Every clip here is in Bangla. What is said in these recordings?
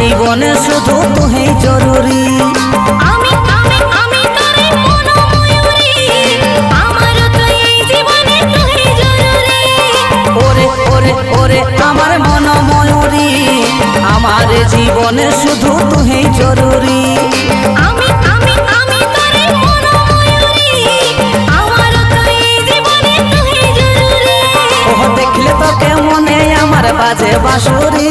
জীবনে শুধু তুই জরুরি। আমি আমি আমি তোরে ময়ূরী আমার তো এই জীবনে তুই জরুরি। ওরে ওরে ওরে আমার আমার জীবনে শুধু তুই জরুরি। আমি আমি আমি তোরে আমার তো এই জীবনে তুই জরুরি। ও দেখলে তো কেমনে আমার বাজে বাঁশুরি।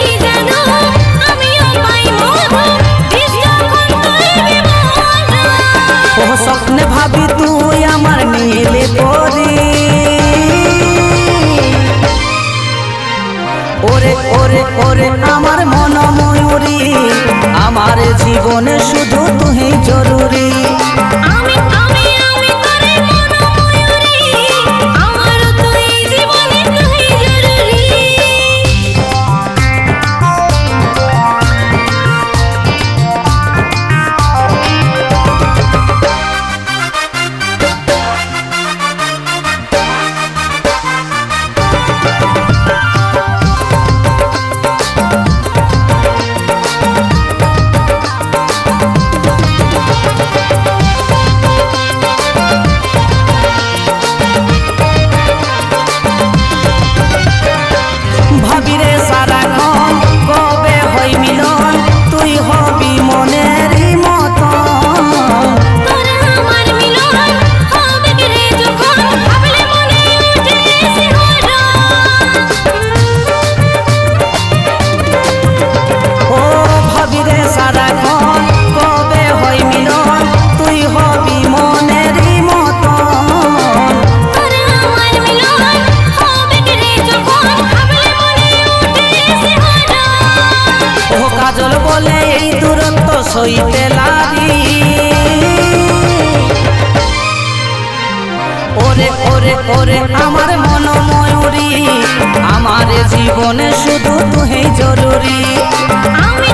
কি জাদু আমিও পাই মধু বিজ্ঞাপন তুই বিবরণ ও স্বপ্নে ভাবি তুই আমার নীলে পরি। ওরে ওরে ওরে আমার মন ময়ূরী আমার জীবনে শুধু তুই জরুরি। সইতে লাগি। ওরে ওরে ওরে আমার মন ময়ূরী আমার জীবনে শুধু তুই জরুরি। আমি